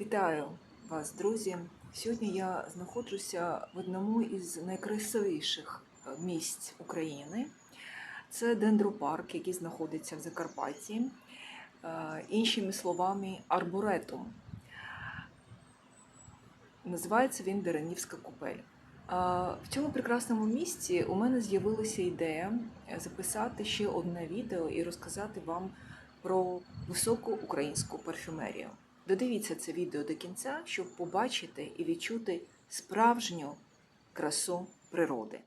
Вітаю вас, друзі! Сьогодні я знаходжуся в одному із найкрасивіших е, місць України. Це дендропарк, який знаходиться в Закарпатті. Е, Іншими словами, арборетум. Називається він Деранівська купель. В цьому прекрасному місці у мене з'явилася ідея е, записати ще одне відео і розказати вам про високу українську парфюмерію. Додивіться це відео до кінця, щоб побачити і відчути справжню красу природи.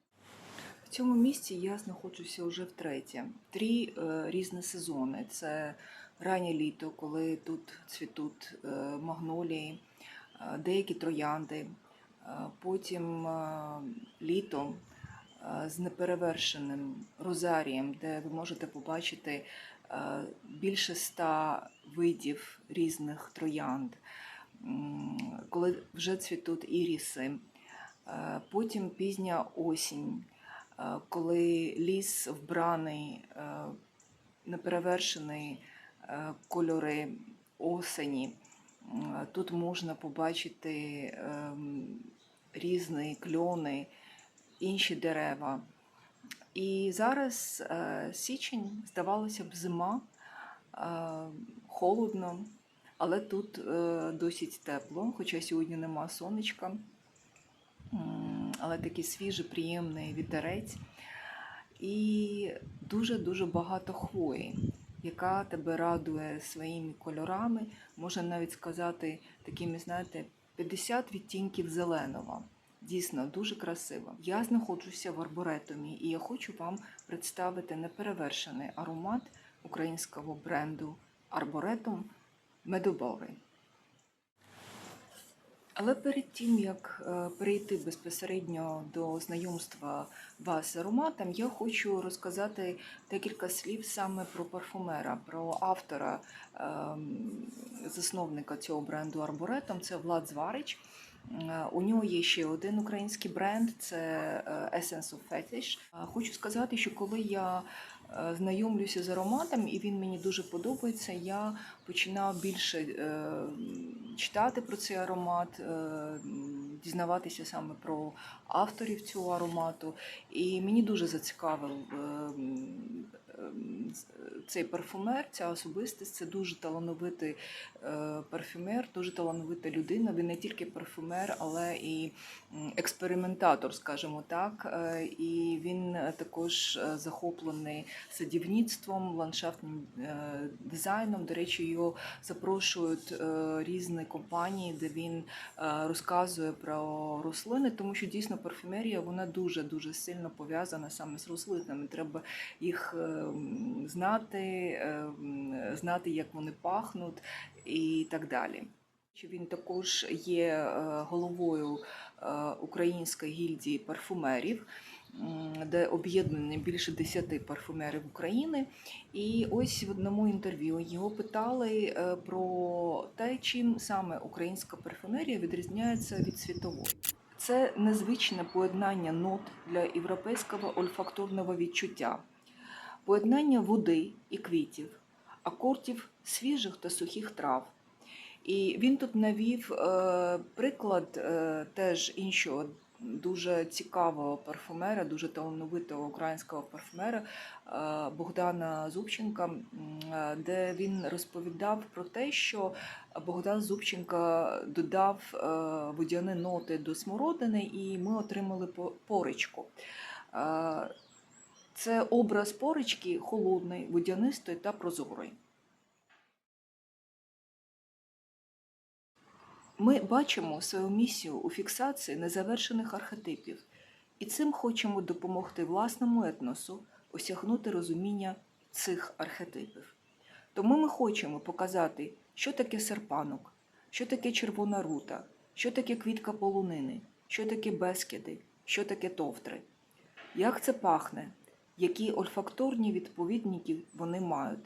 В цьому місці я знаходжуся вже втретє. Три е, різні сезони. Це раннє літо, коли тут цвітуть е, магнолії, е, деякі троянди. Потім літо е, з неперевершеним розарієм, де ви можете побачити більше ста видів різних троянд, коли вже цвітуть іріси. Е, Потім пізня осінь, е, коли ліс вбраний, е, неперевершений е, кольори осені. Тут можна побачити ем, різні кльони, інші дерева. І зараз е, січень, здавалося б, зима, е, холодно, але тут е, досить тепло, хоча сьогодні нема сонечка, але такий свіжий, приємний вітерець. І дуже-дуже багато хвої, яка тебе радує своїми кольорами, можна навіть сказати, такими, знаєте, 50 відтінків зеленого. Дійсно, дуже красиво. Я знаходжуся в арборетумі, і я хочу вам представити неперевершений аромат українського бренду Арборетум Медобори. Але перед тим, як е, перейти безпосередньо до знайомства вас з ароматом, я хочу розказати декілька слів саме про парфумера, про автора, ем, засновника цього бренду Арборетом. Це Влад Зварич. У нього є ще один український бренд це е, Essence of Fetish. Хочу сказати, що коли я е, знайомлюся з ароматом, і він мені дуже подобається, я починаю більше е, читати про цей аромат, дізнаватися саме про авторів цього аромату. І мені дуже зацікавив цей парфумер, ця особистість. Це дуже талановитий е, парфюмер, дуже талановита людина. Він не тільки парфюмер, але і експериментатор, скажімо так. Е, І він також е, захоплений садівництвом, ландшафтним дизайном. До речі, його запрошують різні компанії, де він розказує про рослини, тому що дійсно парфюмерія вона дуже дуже сильно пов'язана саме з рослинами. Треба їх знати, е, знати, як вони пахнуть і так далі. Він також є е, головою е, Української гільдії парфумерів, де об'єднані більше 10 парфумерів України. І ось в одному інтерв'ю його питали про те, чим саме українська парфумерія відрізняється від світової. Це незвичне поєднання нот для європейського ольфакторного відчуття, поєднання води і квітів, акордів свіжих та сухих трав. І він тут навів е, приклад е, теж іншого дуже цікавого парфумера, дуже талановитого українського парфумера е, Богдана Зубченка, де він розповідав про те, що Богдан Зубченка додав водяні ноти до смородини, і ми отримали по- поричку. Це образ порички холодний, водянистої та прозорої. Ми бачимо свою місію у фіксації незавершених архетипів, і цим хочемо допомогти власному етносу осягнути розуміння цих архетипів. Тому ми хочемо показати, що таке серпанок, що таке червона рута, що таке квітка полунини, що таке бескіди, що таке товтри, як це пахне, які ольфакторні відповідники вони мають,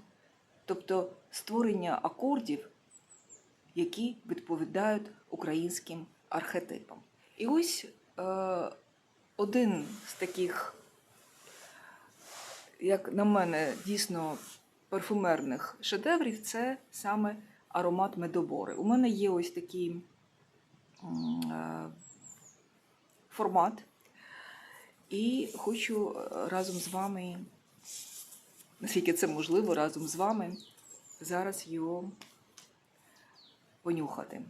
тобто створення акордів які відповідають українським архетипам. І ось е, один з таких, як на мене, дійсно парфумерних шедеврів це саме аромат медобори. У мене є ось такий е, формат, і хочу е, разом з вами, наскільки це можливо, разом з вами зараз його понюхати.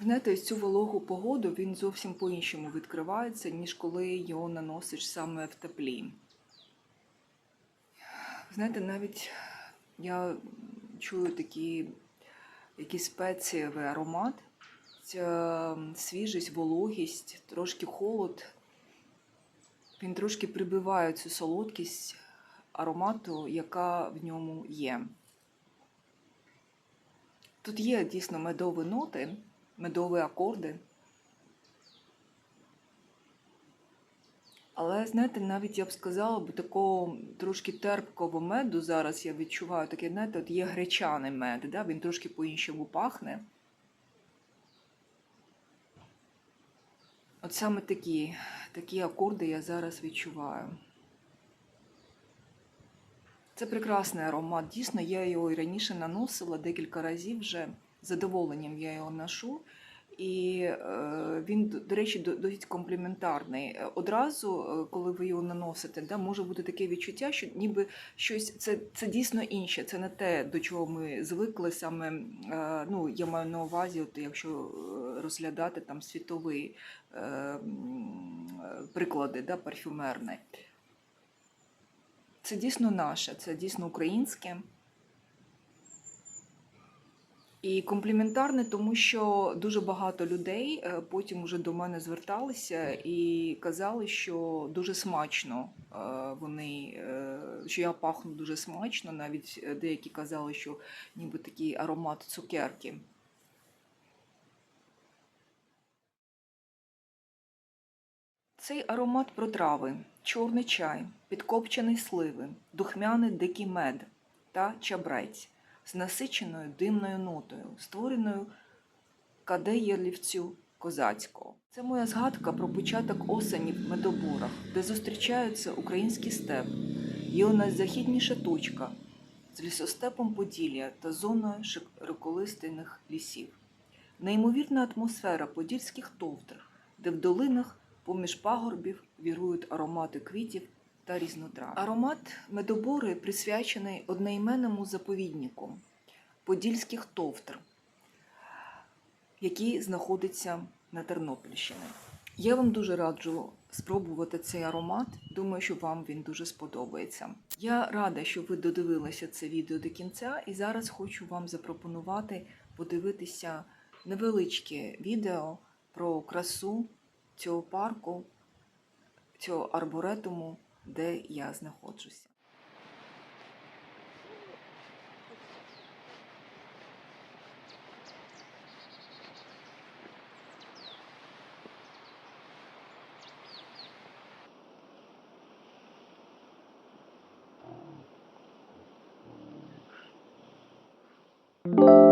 Знаєте, цю вологу погоду він зовсім по-іншому відкривається, ніж коли його наносиш саме в теплі. Знаєте, навіть я чую такі якийсь спецієвий аромат, ця свіжість, вологість, трошки холод. Він трошки прибиває цю солодкість аромату, яка в ньому є. Тут є дійсно медові ноти, медові акорди. Але, знаєте, навіть я б сказала, бо такого трошки терпкого меду зараз я відчуваю, таке, знаєте, от є гречаний мед, да? він трошки по-іншому пахне. От саме такі, такі акорди я зараз відчуваю. Це прекрасний аромат. Дійсно, я його і раніше наносила декілька разів вже. Задоволенням я його ношу. І е, він, до речі, досить компліментарний. Е, Одразу, е, коли ви його наносите, да, може бути таке відчуття, що ніби щось це, це дійсно інше, це не те, до чого ми звикли саме. Ну, я маю на увазі, от якщо розглядати там світові приклади да, парфюмерні. Це дійсно наше, це дійсно українське. І компліментарне, тому що дуже багато людей е, потім уже до мене зверталися і казали, що дуже смачно е, вони, е, що я пахну дуже смачно. Навіть деякі казали, що ніби такий аромат цукерки. Цей аромат про трави, чорний чай, підкопчений сливи, духмяний дикий мед та чабрець з насиченою димною нотою, створеною кадеєрлівцю козацького. Це моя згадка про початок осені в медоборах, де зустрічаються український степ, його найзахідніша точка з лісостепом Поділля та зоною широколистяних лісів. Неймовірна атмосфера подільських товтр, де в долинах поміж пагорбів вірують аромати квітів та різнотрав. Аромат медобори присвячений одноіменному заповіднику Подільських товтр, який знаходиться на Тернопільщині. Я вам дуже раджу спробувати цей аромат. Думаю, що вам він дуже сподобається. Я рада, що ви додивилися це відео до кінця, і зараз хочу вам запропонувати подивитися невеличке відео про красу цього парку, цього арборетуму, де я знаходжуся. Thank